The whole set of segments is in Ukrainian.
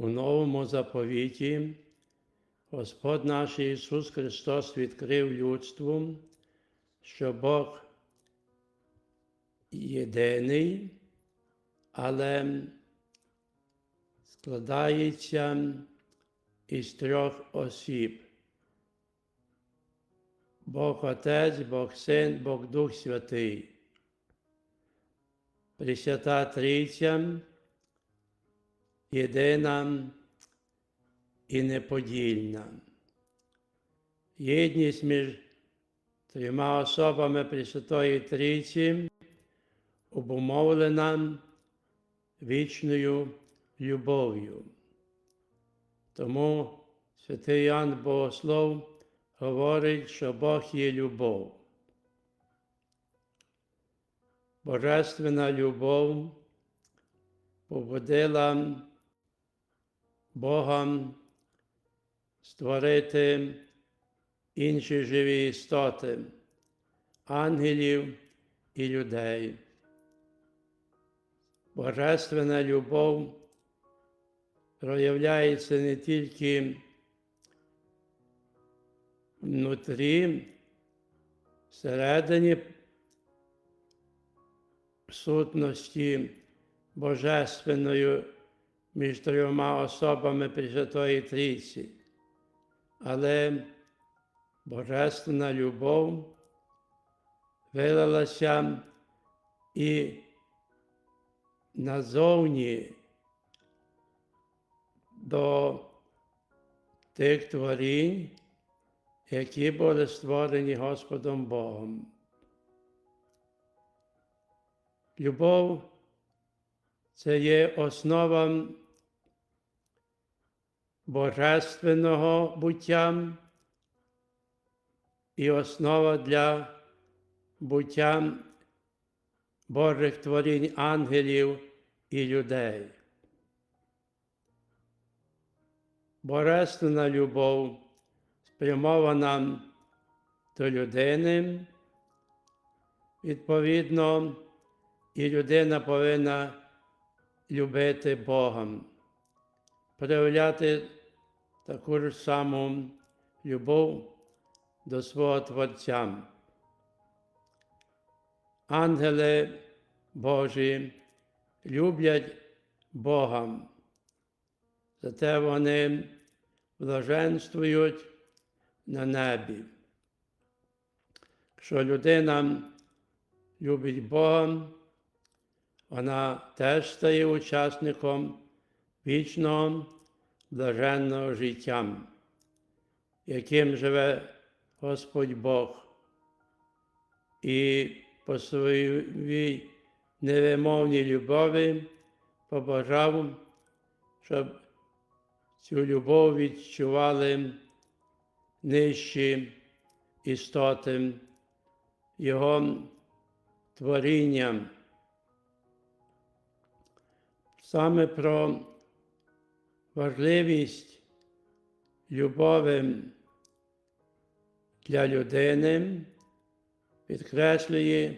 у новому заповіті Господь наш Ісус Христос відкрив людству, що Бог єдиний, але складається із трьох осіб. Бог Отець, Бог Син, Бог Дух Святий. Пресвята Трійця єдина і неподільна. Єдність між трьома особами Пресвятої Трійці обумовлена вічною любов'ю. Тому святий Іоанн Богослов говорить, що Бог є любов. Божественна любов побудила Бога створити інші живі істоти, ангелів і людей. Божественна любов проявляється не тільки внутрі, всередині сутності Божественною між трьома особами Пресвятої Трійці, але Божественна любов вилилася і назовні до тих творінь, які були створені Господом Богом. Любов це є основа божественного буття і основа для буття Божих творінь ангелів і людей. Божественна любов спрямована до людини, відповідно, і людина повинна любити Бога, проявляти таку ж саму любов до свого Творця. Ангели Божі люблять Бога, зате вони блаженствують на небі. Якщо людина любить Бога, вона теж стає учасником вічного блаженного життя, яким живе Господь Бог. І по своїй невимовній любові побажав, щоб цю любов відчували нижчі істоти Його творіння. Саме про важливість любові для людини підкреслює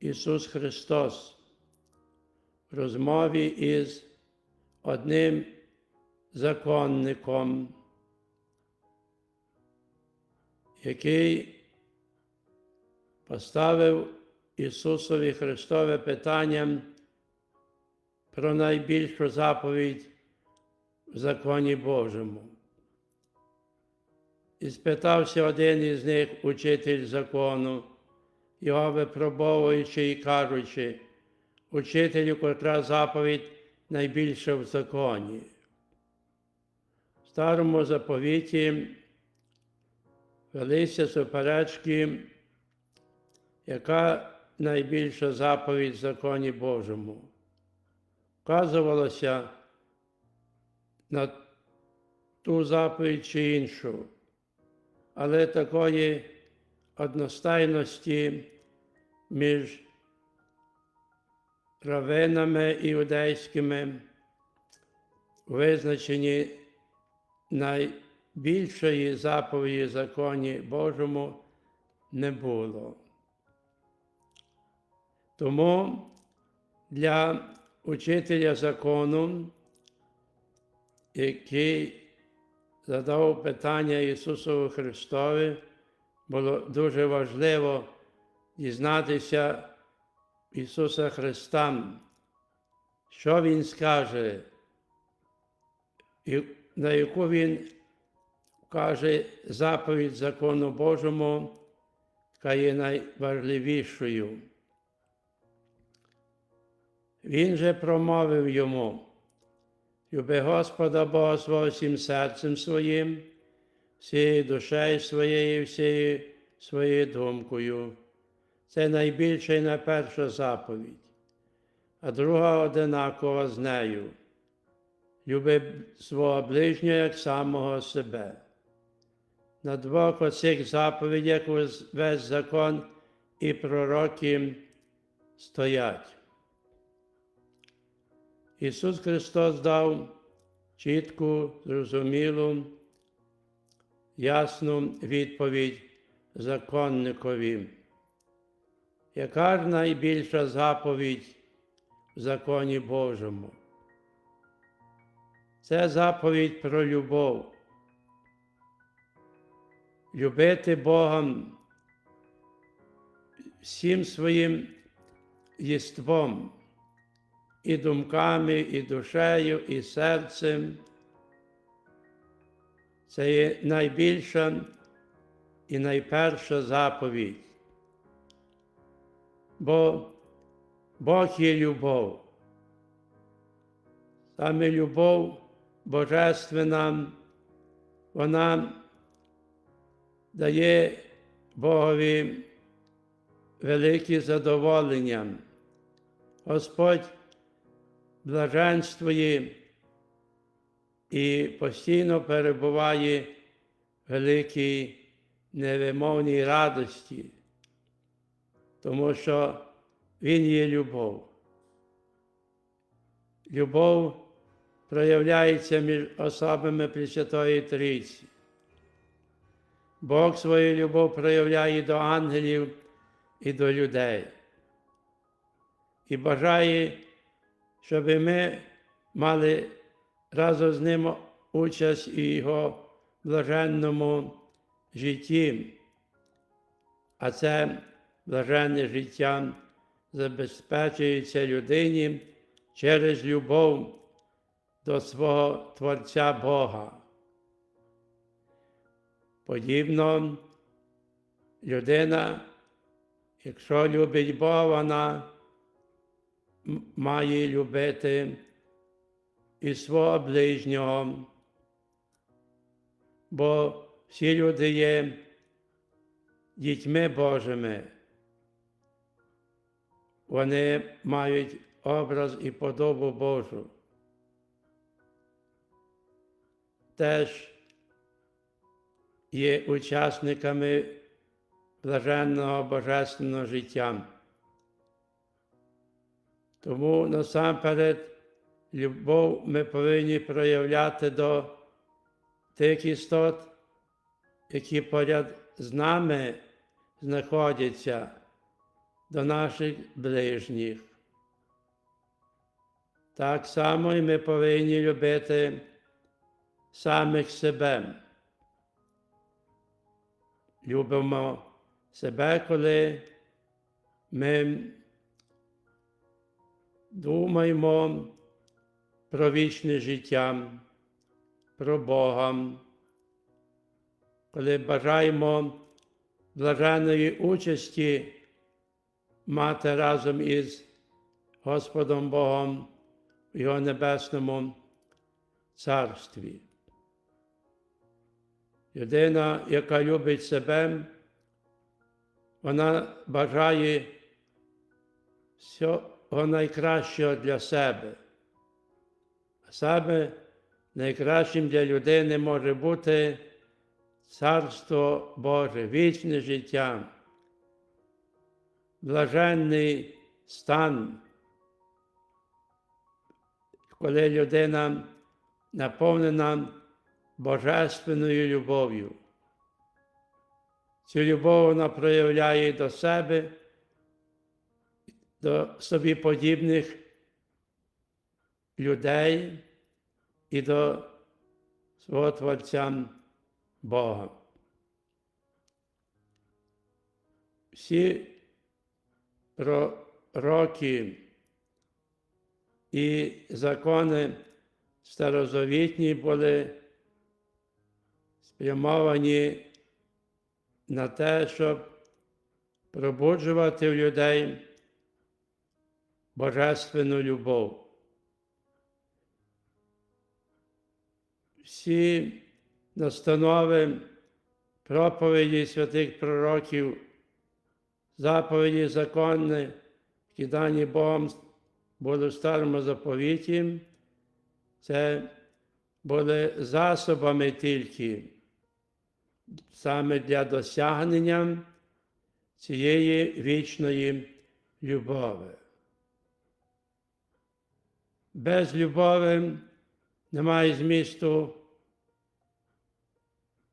Ісус Христос в розмові із одним законником, який поставив Ісусові Христове питання про найбільшу заповідь в законі Божому. І спитався один із них, учитель закону, його випробовуючи і кажучи, учителю, котра заповідь найбільша в законі. В старому заповіті велися суперечки, яка найбільша заповідь в законі Божому. Вказувалося на ту заповідь чи іншу, але такої одностайності між равинами іудейськими у визначенні найбільшої заповіді законі Божому не було. Тому для учителя закону який задав питання Ісусу Христові, було дуже важливо дізнатися Ісуса Христа, що Він скаже, і на яку Він каже заповідь закону Божому, яка є найважливішою. Він же промовив йому, люби Господа Бога свого всім серцем своїм, всією душею своєю, всією своєю думкою. Це найбільша і найперша заповідь, а друга одинакова з нею. Люби свого ближнього як самого себе. На двох оцих заповідях весь закон і пророки стоять. Ісус Христос дав чітку, зрозумілу, ясну відповідь законникові. Яка ж найбільша заповідь в законі Божому? Це заповідь про любов. Любити Бога всім своїм єством, і думками, і душею, і серцем. Це є найбільша і найперша заповідь. Бо Бог є любов. Саме любов Божественна, вона дає Богові велике задоволення. Господь блаженствує і постійно перебуває в великій невимовній радості, тому що Він є любов. Любов проявляється між особами Пресвятої Трійці. Бог свою любов проявляє до ангелів і до людей. І бажає, щоб ми мали разом з ним участь у Його блаженному житті. А це блаженне життя забезпечується людині через любов до свого Творця Бога. Подібно людина, якщо любить Бога, вона має любити і свого ближнього, бо всі люди є дітьми Божими. Вони мають образ і подобу Божу. Теж є учасниками блаженного божественного життя. Тому насамперед любов ми повинні проявляти до тих істот, які поряд з нами знаходяться, до наших ближніх. Так само і ми повинні любити самих себе. Любимо себе, коли ми думаємо про вічне життя, про Бога, коли бажаємо блаженної участі мати разом із Господом Богом в Його Небесному Царстві. Людина, яка любить себе, вона бажає всього найкращого для себе. А саме найкращим для людини може бути Царство Боже, вічне життя, блаженний стан, коли людина наповнена божественною любов'ю. Цю любов вона проявляє до себе, до собі подібних людей і до свого Творця Бога. Всі пророки і закони старозавітні були спрямовані на те, щоб пробуджувати в людей божественну любов. Всі настанови проповіді святих пророків, заповіді законні, які дані Богом були в старому заповіті, це були засобами тільки саме для досягнення цієї вічної любові. Без любові немає змісту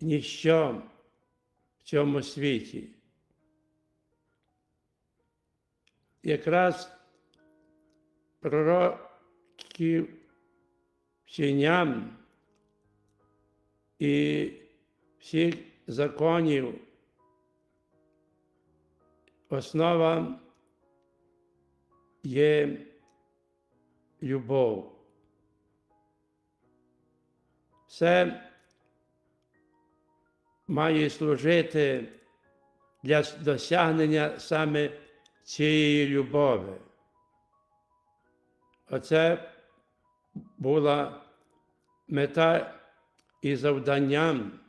ніщо в цьому світі. Якраз пророків вченням і всіх законів основа є любов. Все має служити для досягнення саме цієї любові. Оце була мета і завданням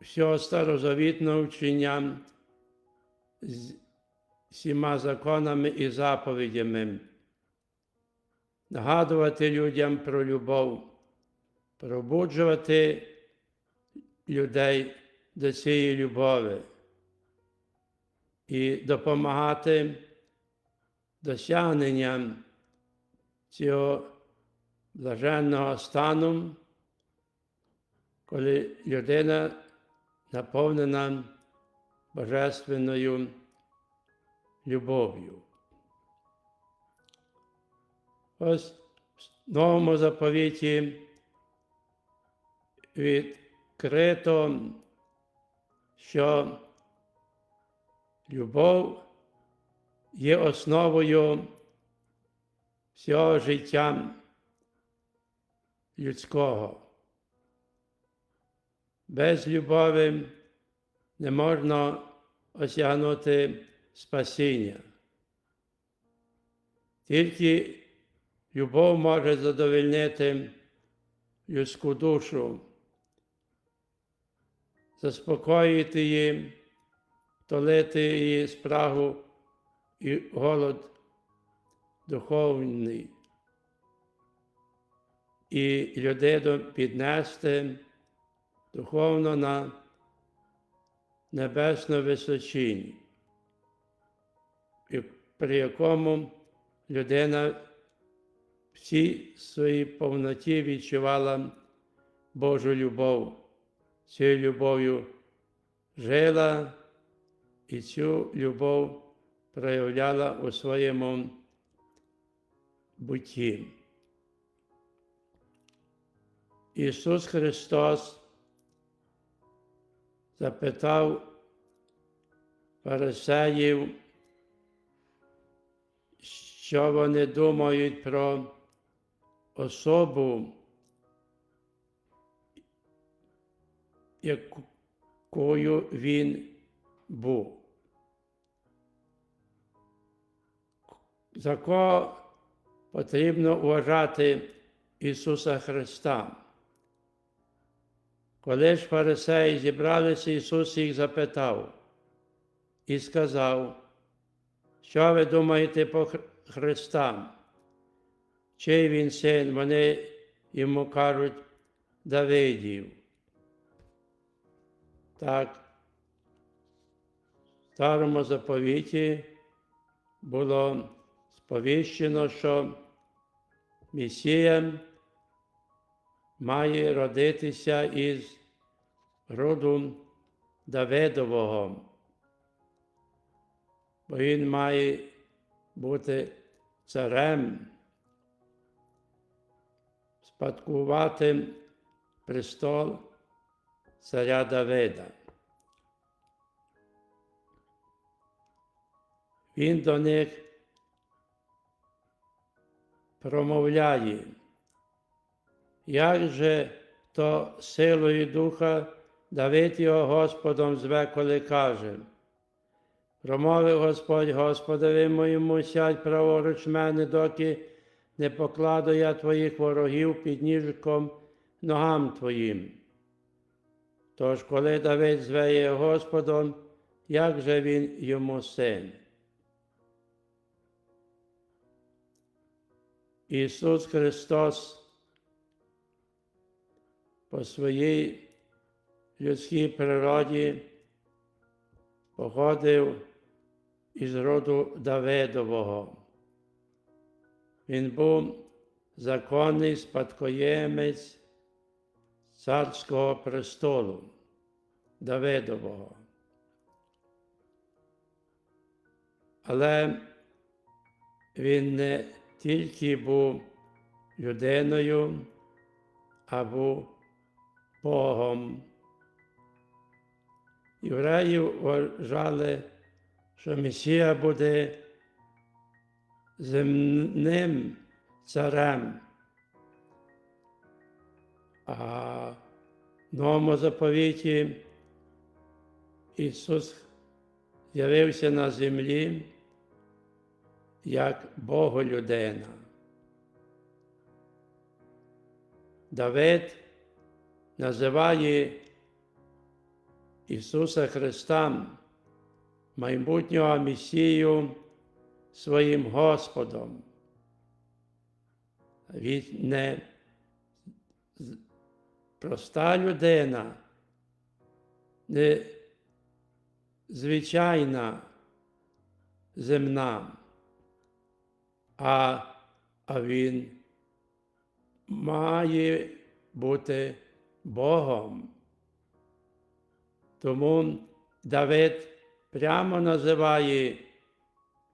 всього старозавітного вчення всіма законами і заповідями, нагадувати людям про любов, пробуджувати людей до цієї любові і допомагати досягненням цього блаженного стану, коли людина наповнена божественною любов'ю. Ось в новому заповіті відкрито, що любов є основою всього життя людського. Без любові не можна осягнути спасіння. Тільки любов може задовольнити людську душу, заспокоїти її, толити її спрагу і голод духовний, і людину піднести духовно на небесну височинь, при якому людина всій своїй повноті відчувала Божу любов, цією любов'ю жила і цю любов проявляла у своєму бутті. Ісус Христос запитав фарисеїв, що вони думають про особу, якою він був. За кого потрібно вважати Ісуса Христа? Коли ж фарисеї зібралися, Ісус їх запитав і сказав, що ви думаєте про Христа? Чий він син? Вони йому кажуть Давидів. Так, в старому заповіті було сповіщено, що Месія має родитися із роду Давидового, бо він має бути царем. спадкувати престол царя Давида. Він до них промовляє, як же то силою духа Давид його Господом зве, коли каже. Промовив Господь Господові моєму сядь праворуч мене, доки не покладу я твоїх ворогів під ніжком ногам твоїм. Тож, коли Давид зве його Господом, як же він йому син? Ісус Христос по своїй людській природі походив із роду Давидового. Він був законний спадкоємець царського престолу Давидового. Але він не тільки був людиною, а був Богом. Євреїв вважали, що Месія буде земним царем. А в новому заповіті Ісус з'явився на землі як Боголюдина. Давид називає Ісуса Христа, майбутнього Месію своїм Господом. Він не проста людина, не звичайна земна, а, а він має бути Богом. Тому Давид прямо називає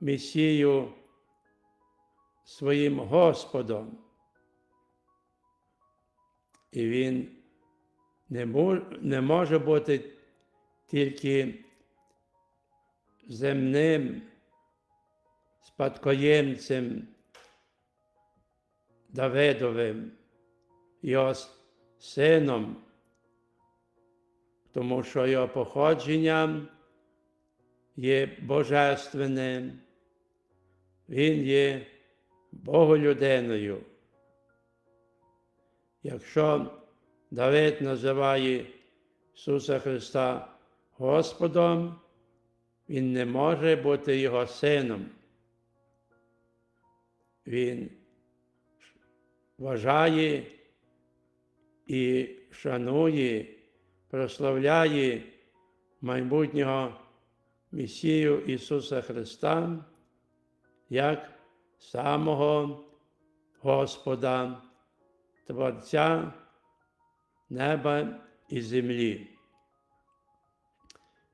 Месію своїм Господом. І він не, мож, не може бути тільки земним спадкоємцем Давидовим, його сином, тому що його походження є божественним, він є Боголюдиною. Якщо Давид називає Ісуса Христа Господом, Він не може бути Його сином. Він вважає і шанує, прославляє майбутнього Месію Ісуса Христа як самого Господа, Творця неба і землі.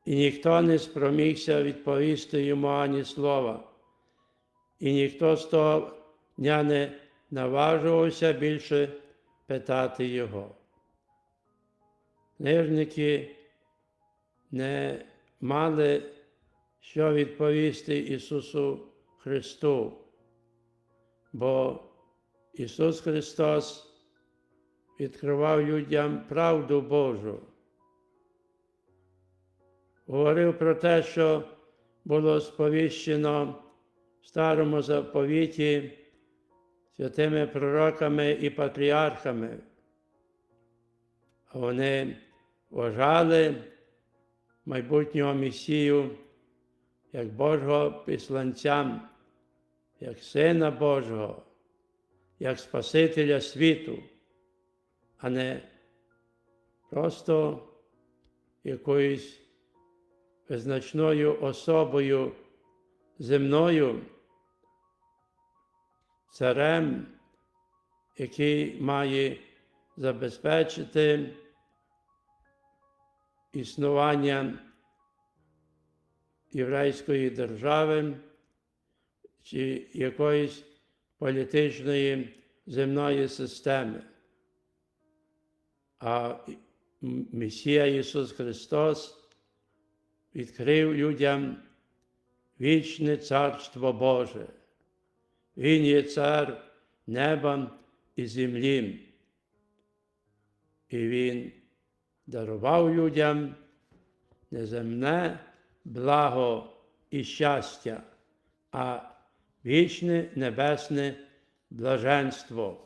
І ніхто не спромігся відповісти йому ані слова, і ніхто з того дня не наважувався більше питати його. Книжники не мали що відповісти Ісусу Христу, бо Ісус Христос відкривав людям правду Божу. Говорив про те, що було сповіщено в старому заповіті святими пророками і патріархами. Вони вважали майбутнього Месію як Божого післанця, як Сина Божого, як Спасителя світу, а не просто якоюсь визначною особою земною, царем, який має забезпечити існування єврейської держави чи якоїсь політичної земної системи. а Месія Ісус Христос відкрив людям вічне Царство Боже. Він є цар неба і землі. І Він дарував людям неземне благо і щастя, а вічне небесне блаженство.